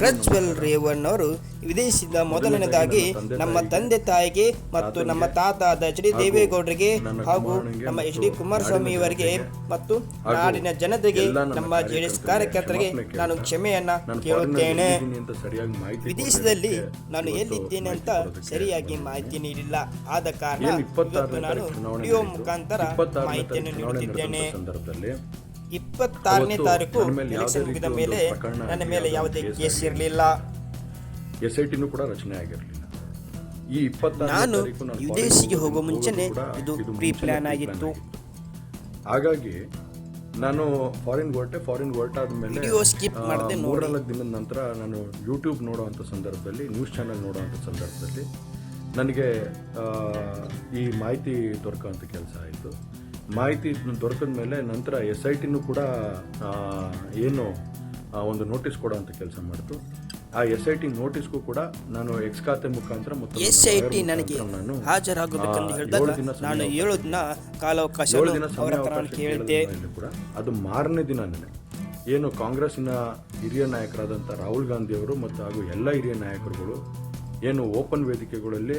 ಪ್ರಜ್ವಲ್ ರೇವಣ್ಣ ಅವರು ವಿದೇಶದಿಂದ ಮೊದಲನೇದಾಗಿ ನಮ್ಮ ತಂದೆ ತಾಯಿಗೆ ಮತ್ತು ನಮ್ಮ ತಾತ ಎಚ್ ಡಿ ದೇವೇಗೌಡರಿಗೆ ಹಾಗೂ ನಮ್ಮ ಎಚ್ ಡಿ ಕುಮಾರಸ್ವಾಮಿ ಅವರಿಗೆ ಮತ್ತು ನಾಡಿನ ಜನತೆಗೆ ನಮ್ಮ ಜೆಡಿಎಸ್ ಕಾರ್ಯಕರ್ತರಿಗೆ ನಾನು ಕ್ಷಮೆಯನ್ನ ಕೇಳುತ್ತೇನೆ. ವಿದೇಶದಲ್ಲಿ ನಾನು ಎಲ್ಲಿದ್ದೇನೆ ಅಂತ ಸರಿಯಾಗಿ ಮಾಹಿತಿ ನೀಡಿಲ್ಲ. ಆದ ಕಾರಣ ಇವತ್ತು ನಾನು ವಿಡಿಯೋ ಮುಖಾಂತರ ಮಾಹಿತಿಯನ್ನು ನೀಡುತ್ತಿದ್ದೇನೆ. ಇಪ್ಪತ್ತಾರನೇ ತಾರೀಕು ಎಲೆಕ್ಷನ್ ಮುಗಿದ ಮೇಲೆ ನನ್ನ ಮೇಲೆ ಯಾವುದೇ ಕೇಸ್ ಇರಲಿಲ್ಲ ಎಸ್ ಐ ಟಿನೂ ಕೂಡ ರಚನೆ ಆಗಿರಲಿಲ್ಲ. ಈ ನಾನು ವಿದೇಶಿಗೆ ಹೋಗುವ ಹೋಗೋ ಮುಂಚೆನೆ ಇದು ಪ್ರೀ ಪ್ಲಾನ್ ಆಗಿತ್ತು. ಹಾಗಾಗಿ ನಾನು ಫಾರಿನ್ ಹೊರಟೆ ಫಾರಿನ್ ವಿಡಿಯೋ ಮೇಲೆ. ಮೂರ್ನಾಲ್ಕು ದಿನದ ನಂತರ ನಾನು ಯೂಟ್ಯೂಬ್ ನೋಡುವಂಥ ಸಂದರ್ಭದಲ್ಲಿ ನ್ಯೂಸ್ ಚಾನೆಲ್ ನೋಡುವಂಥ ಸಂದರ್ಭದಲ್ಲಿ ನನಗೆ ಈ ಮಾಹಿತಿ ದೊರಕುವಂಥ ಕೆಲಸ ಆಯಿತು. ಮಾಹಿತಿ ದೊರಕಿದ ಮೇಲೆ ನಂತರ ಎಸ್ ಐ ಟಿನೂ ಕೂಡ ಏನು ಒಂದು ನೋಟಿಸ್ ಕೊಡುವಂಥ ಕೆಲಸ ಮಾಡಿತು. ಆ ಎಸ್ ಐ ಟಿ ನೋಟಿಸ್ಗೂ ಕೂಡ ನಾನು ಎಕ್ಸ್ ಖಾತೆ ಮುಖಾಂತರ ಮತ್ತು ಎಸ್ ಐ ಟಿ ನನಗೆ ಹಾಜರಾಗಬೇಕೆಂದು ಹೇಳಿದಾಗ ನಾನು ಏಳು ದಿನ ಕಾಲಾವಕಾಶ ದಿನ ಕೇಳಿದ್ದೆ ಕೂಡ. ಅದು ಮಾರನೇ ದಿನನೇ ಏನು ಕಾಂಗ್ರೆಸ್ನ ಹಿರಿಯ ನಾಯಕರಾದಂಥ ರಾಹುಲ್ ಗಾಂಧಿ ಅವರು ಮತ್ತು ಹಾಗೂ ಎಲ್ಲ ಹಿರಿಯ ನಾಯಕರುಗಳು ಏನು ಓಪನ್ ವೇದಿಕೆಗಳಲ್ಲಿ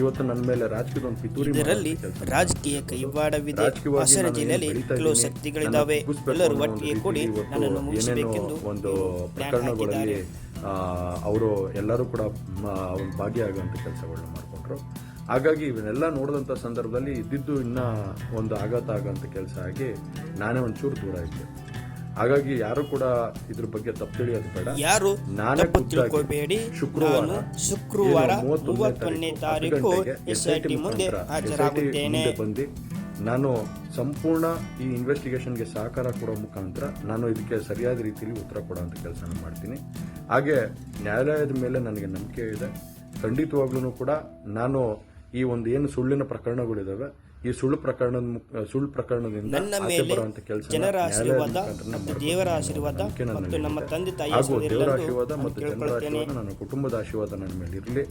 ಇವತ್ತು ನನ್ನ ಮೇಲೆ ರಾಜಕೀಯದ ಒಂದು ಪಿತೂರಿ ಇದರಲ್ಲಿ ರಾಜಕೀಯ ಕೈವಾಡವಿದೆ. ಹಾಸನ ಜಿಲ್ಲೆಯಲ್ಲಿ ಕೆಲವು ಶಕ್ತಿಗಳಿದ್ದಾವೆ. ಎಲ್ಲರೂ ಒಂದು ಒಟ್ಟಿಗೆ ಕೂಡಿ ನನ್ನನ್ನು ಮುಗಿಸಬೇಕೆಂದು ಒಂದು ಪ್ರಕರಣಗಳಲ್ಲಿ ಅವರು ಎಲ್ಲರೂ ಕೂಡ ಒಂದು ಭಾಗಿಯಾಗುವಂಥ ಕೆಲಸಗಳನ್ನ ಮಾಡಿಕೊಂಡ್ರು. ಹಾಗಾಗಿ ಇವನ್ನೆಲ್ಲ ನೋಡಿದಂಥ ಸಂದರ್ಭದಲ್ಲಿ ಇದ್ದಿದ್ದು ಇನ್ನ ಒಂದು ಆಘಾತ ಆಗೋಂಥ ಕೆಲಸ ಆಗಿ ನಾನೇ ಒಂಚೂರು ದೂರ ಇದ್ದೆ. ಹಾಗಾಗಿ ಯಾರು ಕೂಡ ಇದ್ರ ಬಗ್ಗೆ ತಪ್ಪು ತಿಳಿಯೋದು ಬೇಡ. ಯಾರು ನಾನೇ ತಪ್ಪು ತಿಳ್ಕೊಬೇಡಿ. ಶುಕ್ರವಾರ ಶುಕ್ರವಾರ ಮೂವತ್ತೊಂದನೇ ತಾರೀಕು ಎಸ್ ಐ ಟಿ ಮುಂದೆ ಹಾಜರಾಗುತ್ತೇನೆ. ಬಂದು ನಾನು ಸಂಪೂರ್ಣ ಈ ಇನ್ವೆಸ್ಟಿಗೇಷನ್ಗೆ ಸಹಕಾರ ಕೊಡೋ ಮುಖಾಂತರ ನಾನು ಇದಕ್ಕೆ ಸರಿಯಾದ ರೀತಿಯಲ್ಲಿ ಉತ್ತರ ಕೊಡೋಂಥ ಕೆಲಸ ಮಾಡ್ತೀನಿ. ಹಾಗೆ ನ್ಯಾಯಾಲಯದ ಮೇಲೆ ನನಗೆ ನಂಬಿಕೆ ಇದೆ. ಖಂಡಿತವಾಗ್ಲೂ ಕೂಡ ನಾನು ಈ ಒಂದು ಏನು ಸುಳ್ಳಿನ ಪ್ರಕರಣಗಳಿದಾವೆ ಈ ಸುಳ್ಳು ಪ್ರಕರಣದ ಸುಳ್ಳು ಪ್ರಕರಣದಿಂದ ನನ್ನ ಮೇಲೆ ಜನರ ಆಶೀರ್ವಾದ ಮತ್ತು ದೇವರ ಆಶೀರ್ವಾದ ಮತ್ತು ನಮ್ಮ ತಂದೆ ತಾಯಿ ಹಾಗೂ ದೇವರ ಆಶೀರ್ವಾದ ಮತ್ತು ಜನರ ಆಶೀರ್ವಾದ ನನ್ನ ಕುಟುಂಬದ ಆಶೀರ್ವಾದ ನನ್ನ ಮೇಲೆ ಇರಲಿ.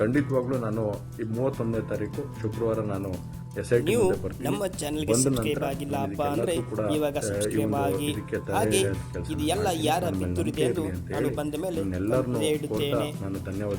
ಖಂಡಿತವಾಗ್ಲೂ ನಾನು ಈ ಮೂವತ್ತೊಂದನೇ ತಾರೀಕು ಶುಕ್ರವಾರ ನಾನು ಎಸ್ ಐ ಟಿ ನೀವು ನಮ್ಮ ಚಾನೆಲ್ಗೆ ಸಬ್ಸ್ಕ್ರೈಬ್ ಆಗಿಲ್ಲ ಅಪ್ಪ ಅಂದ್ರೆ ಇವಾಗ ಸಬ್ಸ್ಕ್ರೈಬ್ ಆಗಿ ಹಾಗೆ ಇದೆಲ್ಲ. ಯಾರ ನಂಬಿಕೆ ಎಂದು ನಾನು ಬಂದ ಮೇಲೆ ಇಡುತ್ತೇನೆ. ನಾನು ಧನ್ಯವಾದ